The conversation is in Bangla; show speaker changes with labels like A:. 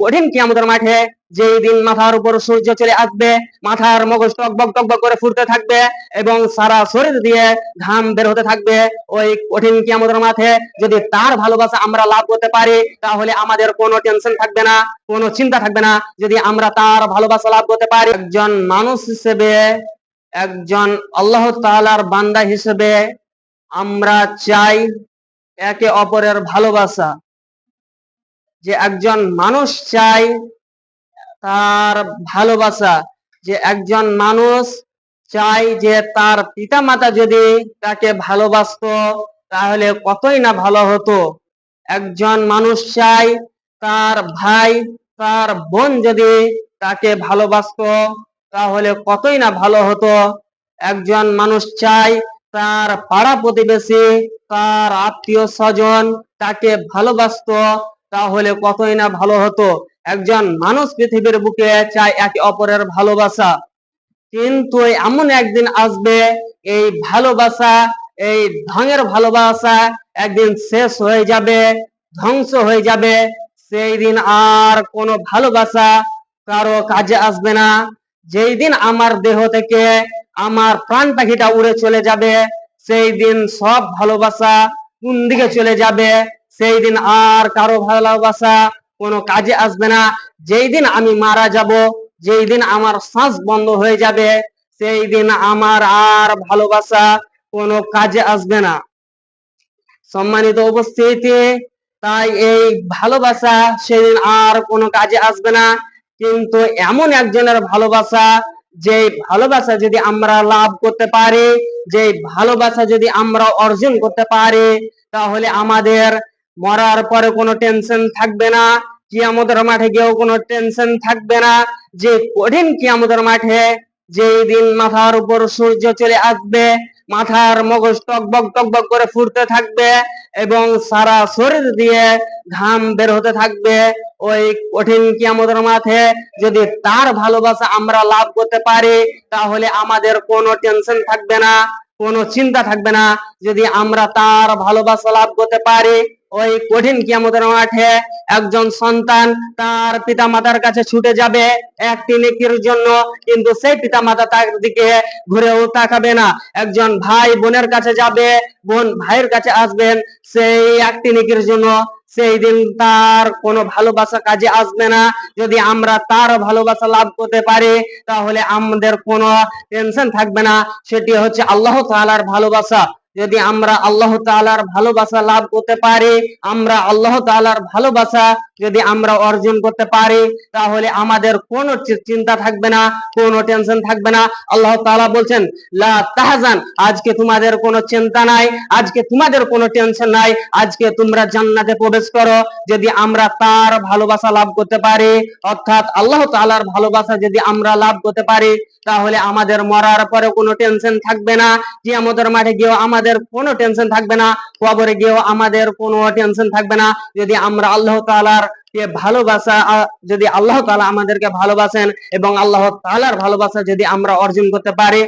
A: কঠিন কিয়ামতের মাঠে যেই দিন মাথার উপর সূর্য চলে আসবে, মাথার মগজ টকবক টকবক করে ফুটতে থাকবে এবং সারা শরীর দিয়ে ঘাম বের হতে থাকবে, ওই কঠিন কিয়ামতের মাঠে যদি তার ভালোবাসা আমরা লাভ করতে পারি, তাহলে আমাদের কোনো টেনশন থাকবে না, কোনো চিন্তা থাকবে না। যদি আমরা তার ভালোবাসা লাভ করতে পারি, একজন মানুষ হিসেবে, একজন আল্লাহ তালার বান্দা হিসেবে আমরা চাই একে অপরের ভালোবাসা। যে একজন মানুষ চাই তার ভালোবাসা, যে একজন মানুষ চাই যে তার পিতা মাতা যদি তাকে ভালোবাসতো তাহলে কতই না ভালো হতো। একজন মানুষ চাই তার ভাই, তার বোন যদি তাকে ভালোবাসতো তাহলে কতই না ভালো হতো। একজন মানুষ চাই তার পাড়া প্রতিবেশী, তার আত্মীয় স্বজন তাকে ভালোবাসতো তাহলে কতই না ভালো হতো? একজন মানুষ পৃথিবীর বুকে চায় একে অপরের ভালোবাসা। কিন্তু এমন একদিন আসবে, এই ভালোবাসা, এই ঢঙের ভালোবাসা একদিন শেষ হয়ে যাবে, ধ্বংস হয়ে যাবে। সেই দিন আর কোনো ভালোবাসা কারও কাজে আসবে না। যেই দিন আমার দেহ থেকে আমার প্রাণ পাখিটা উড়ে চলে যাবে, সেই দিন সব ভালোবাসা কোন দিকে চলে যাবে? সেই দিন আর কারও ভালোবাসা কোনো কাজে আসবে না। যেই দিন আমি মারা যাব যেই দিন আমার শ্বাস বন্ধ হয়ে যাবে সেই দিন আমার আর ভালোবাসা কোনো কাজে আসবে না। সম্মানিত উপস্থিতি, তাই এই ভালোবাসা সেদিন আর কোনো কাজে আসবে না। কিন্তু এমন একজনের ভালোবাসা যে ভালোবাসা যদি আমরা লাভ করতে পারি যে ভালোবাসা যদি আমরা অর্জন করতে পারি, তাহলে আমাদের মরার পরে কোনো টেনশন থাকবে না, কিয়ামতের মাঠে গিয়েও কোনো টেনশন থাকবে না। যে কঠিন কিয়ামতের মাঠে যেই দিন মাথার উপর সূর্য চলে আসবে, মাথার মগজ টকবক টকবক করে ফুটতে থাকবে এবং সারা শরীর দিয়ে ঘাম বের হতে থাকবে। ওই কঠিন কিয়ামতের মাঠে যদি তার ভালোবাসা আমরা লাভ করতে পারি, তাহলে আমাদের কোনো টেনশন থাকবে না, কোনো চিন্তা থাকবে না। যদি আমরা তার ভালোবাসা লাভ করতে পারি ওই কঠিন কিয়ামতের মাঠে একজন সন্তান তার পিতা মাতার কাছে ছুটে যাবে। একটি নেকির জন্য, কিন্তু সেই পিতা মাতা তার দিকে ঘুরেও তাকাবে না। একজন ভাই বোনের কাছে যাবে, বোন ভাইয়ের কাছে আসবেন, সেই একটি নেকির জন্য সেই দিন তার কোনো ভালোবাসা কাজে আসবে না। যদি আমরা তার ভালোবাসা লাভ করতে পারি, তাহলে আমাদের কোনো টেনশন থাকবে না। সেটি হচ্ছে আল্লাহ তাআলার ভালোবাসা। যদি আমরা আল্লাহ তালার ভালোবাসা লাভ করতে পারি আমরা আল্লাহ তালার ভালোবাসা যদি আমরা অর্জন করতে পারি, তাহলে আমাদের কোনো চিন্তা থাকবে না, কোনো টেনশন থাকবে না। আল্লাহ তাআলা বলছেন, লা তাহজান, আজকে তোমাদের কোনো চিন্তা নাই, আজকে তোমাদের কোনো টেনশন নাই, আজকে তোমরা জান্নাতে প্রবেশ করো। যদি আমরা তার ভালোবাসা লাভ করতে পারি, অর্থাৎ আল্লাহ তাআলার ভালোবাসা যদি আমরা লাভ করতে পারি, তাহলে আমাদের মরার পরে কোনো টেনশন থাকবে না। কিয়ামতের মাঠে গিয়েও আমাদের কোনো টেনশন থাকবে না, কবরে গিয়েও আমাদের কোনো টেনশন থাকবে না। যদি আমরা আল্লাহ তাআলার ভালোবাসা যদি আল্লাহ তালা আমাদেরকে ভালোবাসেন এবং আল্লাহ তালার ভালোবাসা যদি আমরা অর্জন করতে পারি